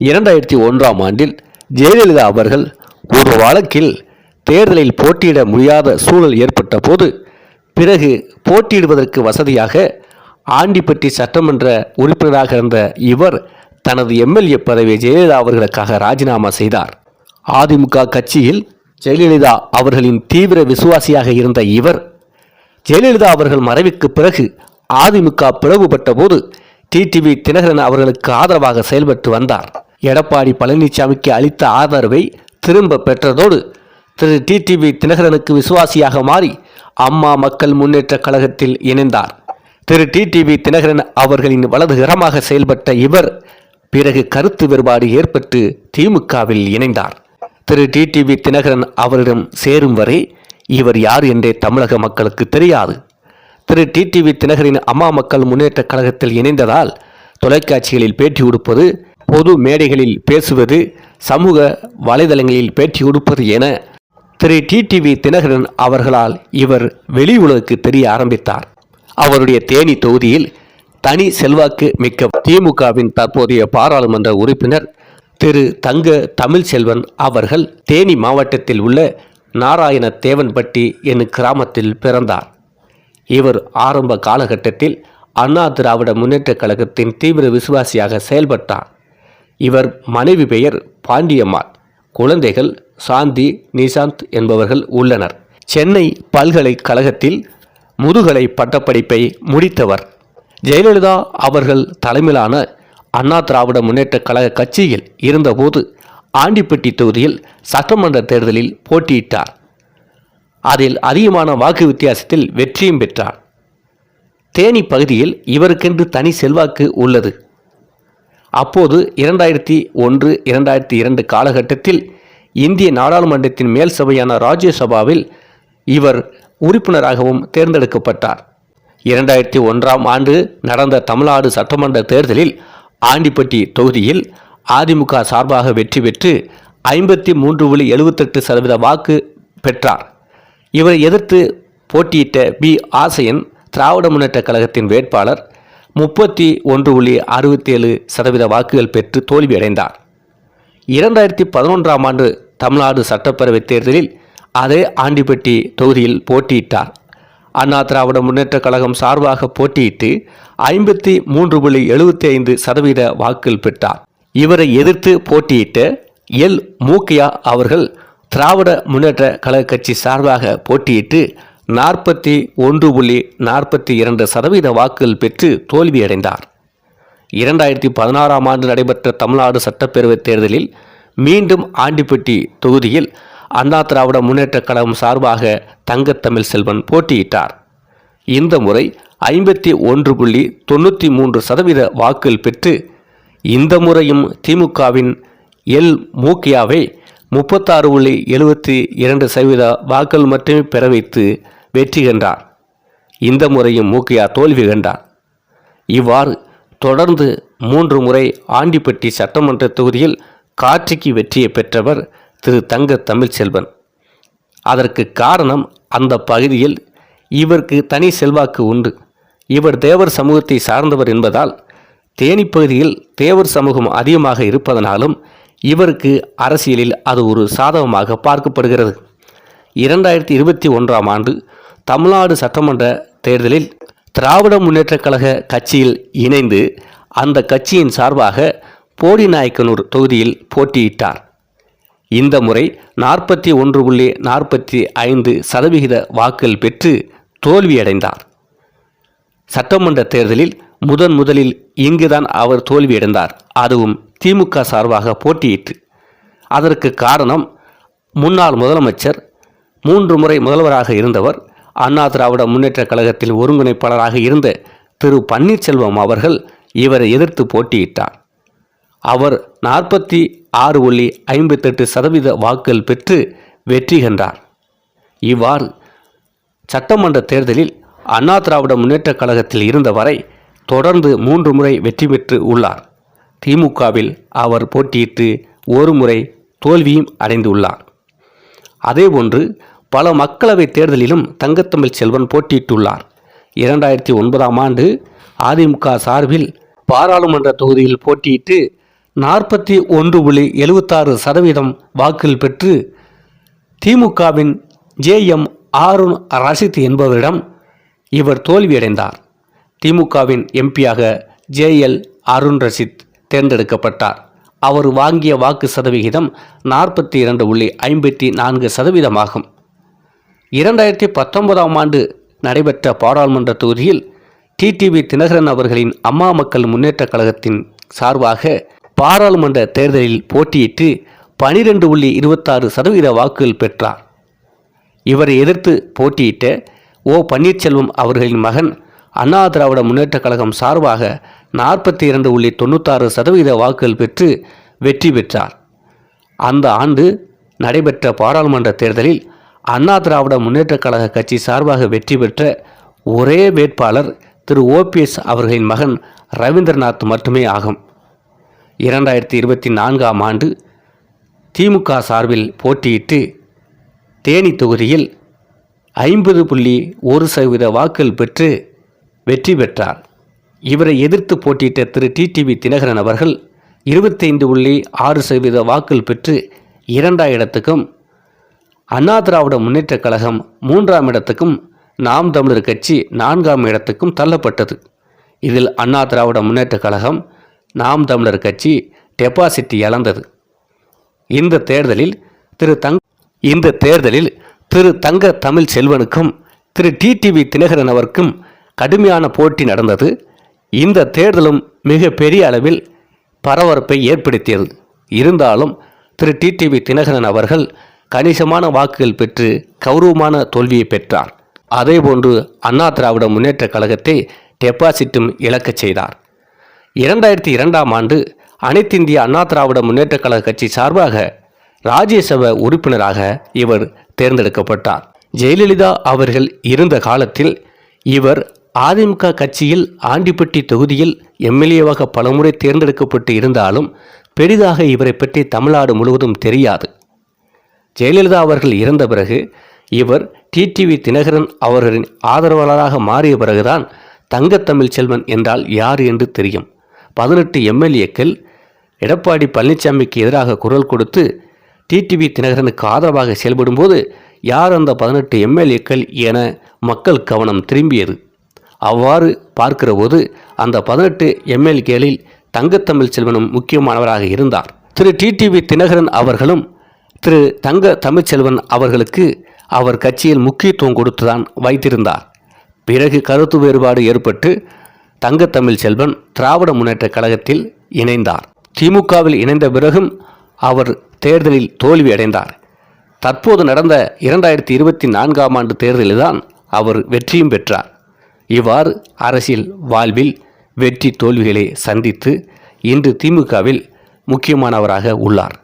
இரண்டாயிரத்தி ஒன்றாம் ஆண்டில் ஜெயலலிதா அவர்கள் ஒரு வழக்கில் தேர்தலில் போட்டியிட முடியாத சூழல் ஏற்பட்ட போது பிறகு போட்டியிடுவதற்கு வசதியாக ஆண்டிப்பட்டி சட்டமன்ற உறுப்பினராக இருந்த இவர் தனது எம்எல்ஏ பதவியை ஜெயலலிதா அவர்களுக்காக ராஜினாமா செய்தார். அதிமுக கட்சியில் ஜெயலலிதா அவர்களின் தீவிர விசுவாசியாக இருந்த இவர் ஜெயலலிதா அவர்கள் மறைவுக்கு பிறகு அதிமுக பிளவுபட்ட போது டிடிவி தினகரன் அவர்களுக்கு ஆதரவாக செயல்பட்டு வந்தார். எடப்பாடி பழனிசாமிக்கு அளித்த ஆதரவை திரும்ப பெற்றதோடு திரு டிடிவி தினகரனுக்கு விசுவாசியாக மாறி அம்மா மக்கள் முன்னேற்ற கழகத்தில் இணைந்தார். திரு டிடிவி தினகரன் அவர்களின் வலதுகரமாக செயல்பட்ட இவர் பிறகு கருத்து வேறுபாடு ஏற்பட்டு திமுகவில் இணைந்தார். திரு டிடிவி தினகரன் அவரிடம் சேரும் வரை இவர் யார் என்றே தமிழக மக்களுக்கு தெரியாது. திரு டிடிவி தினகரின் அம்மா மக்கள் முன்னேற்ற கழகத்தில் இணைந்ததால் தொலைக்காட்சிகளில் பேட்டி கொடுப்பது பொது மேடைகளில் பேசுவது சமூக வலைதளங்களில் பேட்டி கொடுப்பது என திரு. டிடிவி தினகரன் அவர்களால் இவர் வெளி உலகுக்கு தெரிய ஆரம்பித்தார். அவருடைய தேனி தொகுதியில் தனி செல்வாக்கு மிக்க திமுகவின் தற்போதைய பாராளுமன்ற உறுப்பினர் திரு. தங்க தமிழ்செல்வன் அவர்கள் தேனி மாவட்டத்தில் உள்ள நாராயண தேவன்பட்டி என்னும் கிராமத்தில் பிறந்தார். இவர் ஆரம்ப காலகட்டத்தில் அண்ணா திராவிட முன்னேற்றக் கழகத்தின் தீவிர விசுவாசியாக செயல்பட்டார். இவர் மனைவி பெயர் பாண்டியம்மாள். குழந்தைகள் சாந்தி நிசாந்த் என்பவர்கள் உள்ளனர். சென்னை பல்கலைக்கழகத்தில் முதுகலை பட்டப்படிப்பை முடித்தவர். ஜெயலலிதா அவர்கள் தலைமையிலான அண்ணா திராவிட முன்னேற்ற கழக கட்சியில் இருந்தபோது ஆண்டிப்பட்டி தொகுதியில் சட்டமன்ற தேர்தலில் போட்டியிட்டார். அதில் அதிகமான வாக்கு வித்தியாசத்தில் வெற்றியும் பெற்றார். தேனி பகுதியில் இவருக்கென்று தனி செல்வாக்கு உள்ளது. அப்போது இரண்டாயிரத்தி ஒன்று இரண்டாயிரத்தி இரண்டு காலகட்டத்தில் இந்திய நாடாளுமன்றத்தின் மேல் சபையான ராஜ்யசபாவில் இவர் உறுப்பினராகவும் தேர்ந்தெடுக்கப்பட்டார். இரண்டாயிரத்தி ஒன்றாம் ஆண்டு நடந்த தமிழ்நாடு சட்டமன்ற தேர்தலில் ஆண்டிப்பட்டி தொகுதியில் அதிமுக சார்பாக வெற்றி பெற்று ஐம்பத்தி மூன்று புள்ளி எழுபத்தெட்டு சதவீத வாக்கு பெற்றார். இவரை எதிர்த்து போட்டியிட்ட பி. ஆசையன் திராவிட முன்னேற்றக் கழகத்தின் வேட்பாளர் முப்பத்தி ஒன்று புள்ளி அறுபத்தேழு சதவீத வாக்குகள் பெற்று தோல்வியடைந்தார். இரண்டாயிரத்தி பதினொன்றாம் ஆண்டு தமிழ்நாடு சட்டப்பேரவைத் தேர்தலில் அதே ஆண்டிப்பட்டி தொகுதியில் போட்டியிட்டார். அண்ணா திராவிட முன்னேற்றக் கழகம் சார்பாக போட்டியிட்டு ஐம்பத்தி மூன்று புள்ளி எழுபத்தி ஐந்து சதவீத வாக்குகள் பெற்றார். இவரை எதிர்த்து போட்டியிட்ட எல். மூக்கியா அவர்கள் திராவிட முன்னேற்ற கழக கட்சி சார்பாக போட்டியிட்டு நாற்பத்தி ஒன்று புள்ளி நாற்பத்தி இரண்டு சதவீத வாக்குகள் பெற்று தோல்வியடைந்தார். இரண்டாயிரத்தி பதினாறாம் ஆண்டு நடைபெற்ற தமிழ்நாடு சட்டப்பேரவைத் தேர்தலில் மீண்டும் ஆண்டிப்பட்டி தொகுதியில் அண்ணா திராவிட முன்னேற்றக் கழகம் சார்பாக தங்கத்தமிழ் செல்வன் போட்டியிட்டார். இந்த முறை ஐம்பத்தி ஒன்று புள்ளி தொண்ணூற்றி மூன்று சதவீத வாக்குகள் பெற்று இந்த முறையும் திமுகவின் எல். மூக்கியாவை முப்பத்தாறு புள்ளி எழுபத்தி இரண்டு சதவீத வாக்குகள் மட்டுமே பெற வைத்து வெற்றி கண்டார் இந்த முறையும் மூக்கையா தோல்வி கண்டார் இவ்வாறு தொடர்ந்து மூன்று முறை ஆண்டிப்பட்டி சட்டமன்ற தொகுதியில் காட்சிக்கு வெற்றியை பெற்றவர் திரு தங்க தமிழ்ச்செல்வன். அதற்கு காரணம் அந்த பகுதியில் இவருக்கு தனி செல்வாக்கு உண்டு. இவர் தேவர் சமூகத்தை சார்ந்தவர் என்பதால் தேனி பகுதியில் தேவர் சமூகம் அதிகமாக இருப்பதனாலும் இவருக்கு அரசியலில் அது ஒரு சாதகமாக பார்க்கப்படுகிறது. இரண்டாயிரத்தி இருபத்தி ஒன்றாம் ஆண்டு தமிழ்நாடு சட்டமன்ற தேர்தலில் திராவிட முன்னேற்றக் கழக கட்சியில் இணைந்து அந்த கட்சியின் சார்பாக போடிநாயக்கனூர் தொகுதியில் போட்டியிட்டார். இந்த முறை நாற்பத்தி ஒன்று புள்ளி நாற்பத்தி ஐந்து சதவிகித வாக்குகள் பெற்று தோல்வியடைந்தார். சட்டமன்ற தேர்தலில் முதன் முதலில் இங்குதான் அவர் தோல்வியடைந்தார். அதுவும் திமுக சார்பாக போட்டியிட்டு. அதற்கு காரணம் முன்னாள் முதலமைச்சர் மூன்று முறை முதல்வராக இருந்தவர் அண்ணா திராவிட முன்னேற்றக் கழகத்தில் ஒருங்கிணைப்பாளராக இருந்த திரு பன்னீர்செல்வம் அவர்கள் இவரை எதிர்த்து போட்டியிட்டார். அவர் நாற்பத்தி ஆறு புள்ளி ஐம்பத்தெட்டு சதவீத வாக்குகள் பெற்று வெற்றி கண்டார். இவ்வாறு சட்டமன்ற தேர்தலில் அண்ணா திராவிட முன்னேற்றக் கழகத்தில் இருந்தவரை தொடர்ந்து மூன்று முறை வெற்றி பெற்று உள்ளார். திமுகவில் அவர் போட்டியிட்டு ஒரு முறை தோல்வியும் அடைந்துள்ளார் அதேபோன்று பல மக்களவைத் தேர்தலிலும் தங்கத்தமிழ் செல்வன் போட்டியிட்டுள்ளார். இரண்டாயிரத்தி ஒன்பதாம் ஆண்டு அதிமுக சார்பில் பாராளுமன்ற தொகுதியில் போட்டியிட்டு நாற்பத்தி ஒன்று புள்ளி எழுபத்தாறு சதவீதம் வாக்குகள் பெற்று திமுகவின் ஜே எம் ஆருண் ரஷித் என்பவரிடம் இவர் தோல்வியடைந்தார். திமுகவின் எம்பியாக ஜே எல் அருண் ரஷித் தேர்ந்தெடுக்கப்பட்டார். அவர் வாங்கிய வாக்கு சதவிகிதம் நாற்பத்தி இரண்டு புள்ளி ஐம்பத்தி நான்கு சதவீதமாகும். இரண்டாயிரத்தி பத்தொன்பதாம் ஆண்டு நடைபெற்ற பாராளுமன்ற தொகுதியில் டிடிவி தினகரன் அவர்களின் அம்மா மக்கள் முன்னேற்றக் கழகத்தின் சார்பாக பாராளுமன்ற தேர்தலில் போட்டியிட்டு பனிரெண்டு புள்ளி இருபத்தாறு சதவீத வாக்குகள் பெற்றார். இவரை எதிர்த்து போட்டியிட்ட ஓ பன்னீர்செல்வம் அவர்களின் மகன் அண்ணா திராவிட முன்னேற்றக் கழகம் சார்பாக நாற்பத்தி இரண்டு புள்ளி தொண்ணூத்தாறு சதவீத வாக்குகள் பெற்று வெற்றி பெற்றார். அந்த ஆண்டு நடைபெற்ற பாராளுமன்ற தேர்தலில் அண்ணா திராவிட முன்னேற்றக் கழக கட்சி சார்பாக வெற்றி பெற்ற ஒரே வேட்பாளர் திரு ஓபிஎஸ் அவர்களின் மகன் ரவீந்திரநாத் மட்டுமே ஆகும். இரண்டாயிரத்தி இருபத்தி நான்காம் ஆண்டு திமுக சார்பில் போட்டியிட்டு தேனி தொகுதியில் ஐம்பது புள்ளி ஒரு சதவீத வாக்குகள் பெற்று வெற்றி பெற்றார். இவரை எதிர்த்து போட்டியிட்ட திரு டிடிவி தினகரன் அவர்கள் இருபத்தைந்து புள்ளி ஆறு சதவீத வாக்குகள் பெற்று இரண்டாம் இடத்துக்கும் அண்ணா திராவிட முன்னேற்றக் கழகம் மூன்றாம் இடத்துக்கும் நாம் தமிழர் கட்சி நான்காம் இடத்துக்கும் தள்ளப்பட்டது. இதில் அண்ணா திராவிட முன்னேற்றக் கழகம் நாம் தமிழர் கட்சி டெபாசிட் இழந்தது. இந்த தேர்தலில் திரு தங் இந்த தேர்தலில் திரு தங்க தமிழ் செல்வனுக்கும் திரு டிடிவி தினகரன் அவருக்கும் கடுமையான போட்டி நடந்தது. இந்த தேர்தலும் மிக பெரிய அளவில் பரபரப்பை ஏற்படுத்தியது. இருந்தாலும் திரு டிடிவி தினகரன் அவர்கள் கணிசமான வாக்குகள் பெற்று கௌரவமான தோல்வியை பெற்றார். அதேபோன்று அண்ணா திராவிட முன்னேற்ற கழகத்தை டெபாசிட்டும் இழக்கச் செய்தார். இரண்டாயிரத்தி இரண்டாம் ஆண்டு அனைத்திந்திய அண்ணா திராவிட முன்னேற்றக் கழக கட்சி சார்பாக ராஜ்யசபா உறுப்பினராக இவர் தேர்ந்தெடுக்கப்பட்டார். ஜெயலலிதா அவர்கள் இருந்த காலத்தில் இவர் அதிமுக கட்சியில் ஆண்டிப்பட்டி தொகுதியில் எம்எல்ஏவாக பலமுறை தேர்ந்தெடுக்கப்பட்டு இருந்தாலும் பெரிதாக இவரை பற்றி தமிழ்நாடு முழுவதும் தெரியாது. ஜெயலலிதா அவர்கள் இறந்த பிறகு இவர் டிடிவி தினகரன் அவர்களின் ஆதரவாளராக மாறிய பிறகுதான் தங்கத்தமிழ் செல்வன் என்றால் யார் என்று தெரியும். பதினெட்டு எம்எல்ஏக்கள் எடப்பாடி பழனிசாமிக்கு எதிராக குரல் கொடுத்து டிடிவி தினகரனுக்கு ஆதரவாக செயல்படும்போது யார் அந்த பதினெட்டு எம்எல்ஏக்கள் என மக்கள் கவனம் திரும்பியது. அவ்வாறு பார்க்கிறபோது அந்த பதினெட்டு எம்எல்ஏக்களில் தங்கத்தமிழ் செல்வனும் முக்கியமானவராக இருந்தார். திரு டிடிவி தினகரன் அவர்களும் திரு தங்க தமிழ்ச்செல்வன் அவர்களுக்கு அவர் கட்சியில் முக்கியத்துவம் கொடுத்துதான் வைத்திருந்தார். பிறகு கருத்து வேறுபாடு ஏற்பட்டு தங்க தமிழ்ச்செல்வன் திராவிட முன்னேற்ற கழகத்தில் இணைந்தார். திமுகவில் இணைந்த பிறகும் அவர் தேர்தலில் தோல்வி அடைந்தார். தற்போது நடந்த இரண்டாயிரத்தி இருபத்தி நான்காம் ஆண்டு தேர்தலில்தான் அவர் வெற்றியும் பெற்றார். இவ்வாறு அரசியல் வாழ்வில் வெற்றி தோல்விகளை சந்தித்து இன்று திமுகவில் முக்கியமானவராக உள்ளார்.